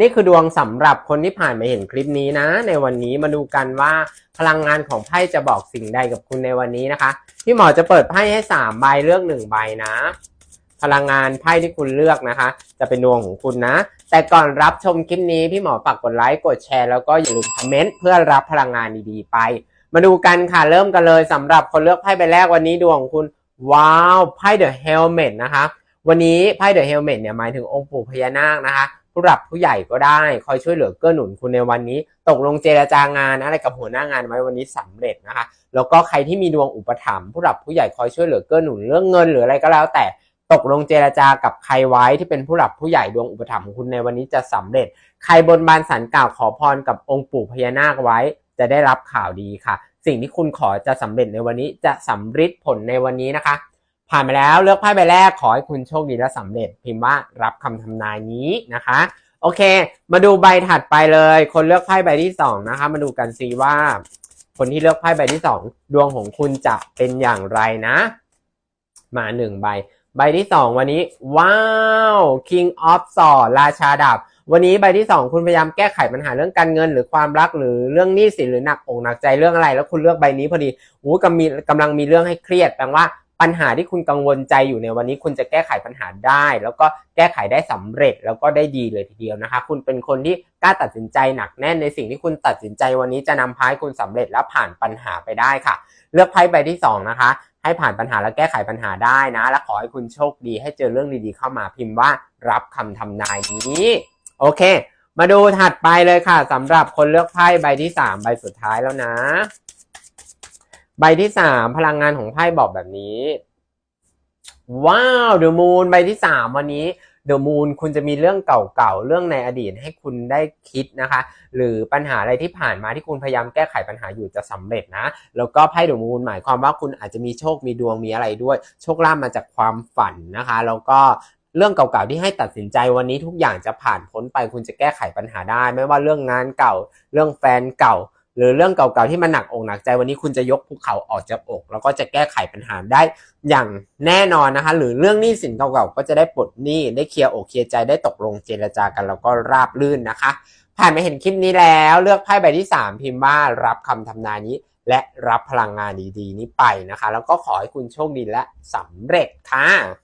นี่คือดวงสำหรับคนที่ผ่านมาเห็นคลิปนี้นะ ในวันนี้มาดูกันว่าพลังงานของไพ่จะบอกสิ่งใดกับคุณในวันนี้นะคะ พี่หมอจะเปิดไพ่ให้สามใบเลือกหนึ่งใบนะ พลังงานไพ่ที่คุณเลือกนะคะ จะเป็นดวงของคุณนะ แต่ก่อนรับชมคลิปนี้พี่หมอฝากกดไลค์กดแชร์แล้วก็อย่าลืมคอมเมนต์เพื่อรับพลังงานดีๆไป มาดูกันค่ะเริ่มกันเลยสำหรับคนเลือกไพ่ใบแรกวันนี้ดวงของคุณว้าวไพ่เดอะเฮลเมตนะคะวันนี้ไพ่เดอะเฮลเมตเนี่ยหมายถึงองค์ปู่พญานาคนะคะ ผู้หลักผู้ใหญ่ก็ได้ คอยช่วยเหลือเกื้อหนุนคุณในวันนี้ ตกลงเจรจางานอะไรกับหัวหน้างานไว้วันนี้สำเร็จนะคะ แล้วก็ใครที่มีดวงอุปถัมภ์ผู้หลักผู้ใหญ่คอยช่วยเหลือเกื้อหนุนเรื่องเงินหรืออะไรก็แล้วแต่ตกลงเจรจากับใครไว้ที่เป็นผู้หลักผู้ใหญ่ดวงอุปถัมภ์ของคุณในวันนี้จะสำเร็จ ใครบนบานสันกล่าวขอพรกับองค์ปู่พญานาคไว้ จะได้รับข่าวดีค่ะ สิ่งที่คุณขอจะสำเร็จในวันนี้จะสำฤทธิ์ผลในวันนี้นะคะ ผ่านไปแล้วเลือกไพ่ใบแรกขอให้คุณโชคดีและสำเร็จ พิมพ์ว่ารับคำทำนายนี้นะคะ โอเค มาดูใบถัดไปเลย คนเลือกไพ่ใบที่สองนะคะ มาดูกันซิว่า คนที่เลือกไพ่ใบที่สองดวงของคุณจะเป็นอย่างไรนะ มาหนึ่งใบ ใบที่สองวันนี้ ว้าว King of Swords ราชาดาบวันนี้ใบที่สองคุณพยายามแก้ไขปัญหาเรื่องการเงิน หรือความรักหรือเรื่องหนี้สินหรือหนักอกหนักใจเรื่องอะไร แล้วคุณเลือกใบนี้พอดีอู้กำมีกำลังมีเรื่องให้เครียดแปลว่า ปัญหาที่คุณกังวลใจอยู่ในวันนี้คุณจะแก้ไขปัญหาได้ แล้วก็แก้ไขได้สำเร็จแล้วก็ได้ดีเลยทีเดียวนะคะ คุณเป็นคนที่กล้าตัดสินใจหนักแน่นในสิ่งที่คุณตัดสินใจวันนี้จะนำพาให้คุณสำเร็จและผ่านปัญหาไปได้ค่ะ เลือกไพ่ใบที่สองนะคะ ให้ผ่านปัญหาและแก้ไขปัญหาได้นะ และขอให้คุณโชคดี ให้เจอเรื่องดีๆ เข้ามาพิมพ์ว่ารับคำทำนายนี้โอเค มาดูถัดไปเลยค่ะสำหรับคนเลือกไพ่ใบที่สามใบสุดท้ายแล้วนะ ใบที่สามพลังงานของไพ่บอกแบบนี้ ว้าวเดอะมูนใบที่สามวันนี้เดอะมูนคุณจะมีเรื่องเก่าๆ เรื่องในอดีตให้คุณได้คิดนะคะ หรือปัญหาอะไรที่ผ่านมาที่คุณพยายามแก้ไขปัญหาอยู่จะสำเร็จนะ แล้วก็ไพ่เดอะมูนหมายความว่าคุณอาจจะมีโชคมีดวงมีอะไรด้วย โชคลาภมาจากความฝันนะคะ แล้วก็เรื่องเก่าๆที่ให้ตัดสินใจวันนี้ทุกอย่างจะผ่านพ้นไปคุณจะแก้ไขปัญหาได้ ไม่ว่าเรื่องงานเก่า เรื่องแฟนเก่า หรือเรื่องเก่าๆที่มันหนักอกหนักใจวันนี้คุณจะยกภูเขาออกจากอก แล้วก็จะแก้ไขปัญหาได้อย่างแน่นอนนะคะ หรือเรื่องหนี้สินเก่าๆก็จะได้ปลดหนี้ได้เคลียร์อกเคลียร์ใจได้ตกลงเจรจากันแล้วก็ราบรื่นนะคะผ่านมาเห็นคลิปนี้แล้วเลือกไพ่ใบที่ 3 พิมพ์ว่ารับคำทำนายนี้ และรับพลังงานดีๆ นี้ไปนะคะ แล้วก็ขอให้คุณโชคดีและสำเร็จค่ะ